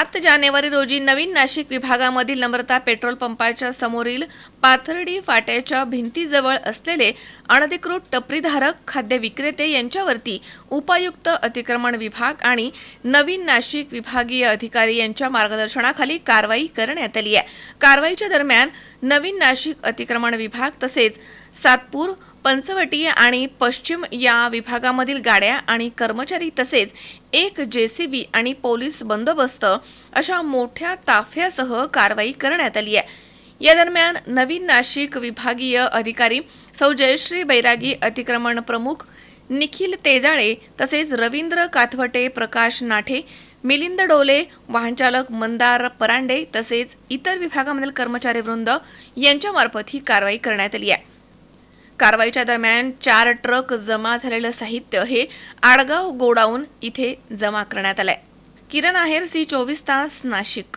सात जानेवारी रोजी नवीन नाशिक विभागामधील नम्रता पेट्रोल पंपाच्या समोरील पाथर्डी फाट्याच्या भिंतीजवळ असलेले अनधिकृत टपरीधारक खाद्य विक्रेते यांच्यावरती उपायुक्त अतिक्रमण विभाग आणि नवीन नाशिक विभागीय अधिकारी यांच्या मार्गदर्शनाखाली कारवाई करण्यात आली आहे. कारवाईच्या दरम्यान नवीन नाशिक अतिक्रमण विभाग तसेच सातपूर पंचवटी आणि पश्चिम या विभागामधील गाड्या आणि कर्मचारी तसेच एक जेसीबी आणि पोलीस बंदोबस्त अशा मोठ्या ताफ्यासह कारवाई करण्यात आली आहे. या दरम्यान नवीन नाशिक विभागीय अधिकारी सौ जयश्री बैरागी अतिक्रमण प्रमुख निखिल तेजाळे तसेच रवींद्र काथवटे प्रकाश नाठे मिलिंद डोले वाहनचालक मंदार परांडे तसेच इतर विभागामधील कर्मचारी वृंद यांच्यामार्फत ही कारवाई करण्यात आली आहे. कारवाईच्या दरम्यान चार ट्रक जमा झालेलं साहित्य हे आडगाव गोडाऊन इथे जमा करण्यात आलंय. किरण आहेर सी चोवीस तास नाशिक.